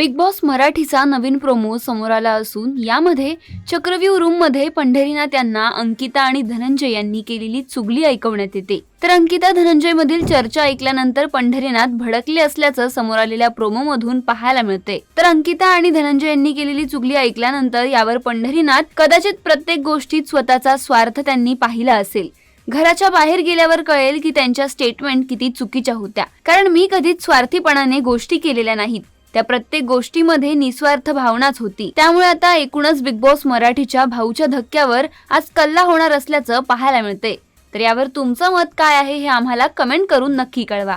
Big boss मराठीचा नवीन promo समोर आला असून यामध्ये चक्रव्यूह रूममध्ये पंढरीनाथ यांना अंकिता आणि धनंजय यांनी केलेली चुगली ऐकवण्यात येते. तर अंकिता धनंजय मधील चर्चा ऐकल्यानंतर पंढरीनाथ भडकले असल्याचं समोर आलेल्या प्रोमो मधून पाहायला मिळते. तर अंकिता आणि धनंजय यांनी केलेली चुगली ऐकल्यानंतर यावर पंढरीनाथ कदाचित प्रत्येक गोष्टीत स्वतःचा स्वार्थ त्यांनी पाहिला असेल. घराच्या बाहेर गेल्यावर कळेल की त्यांच्या स्टेटमेंट किती चुकीच्या होत्या. कारण मी कधीच स्वार्थीपणाने गोष्टी केलेल्या नाहीत. त्या प्रत्येक गोष्टीमध्ये निस्वार्थ भावनाच होती. त्यामुळे आता एकूणच बिग बॉस मराठीच्या भाऊच्या धक्क्यावर आज कल्ला होणार असल्याचं पाहायला मिळते तर यावर तुमचं मत काय आहे हे आम्हाला कमेंट करून नक्की कळवा.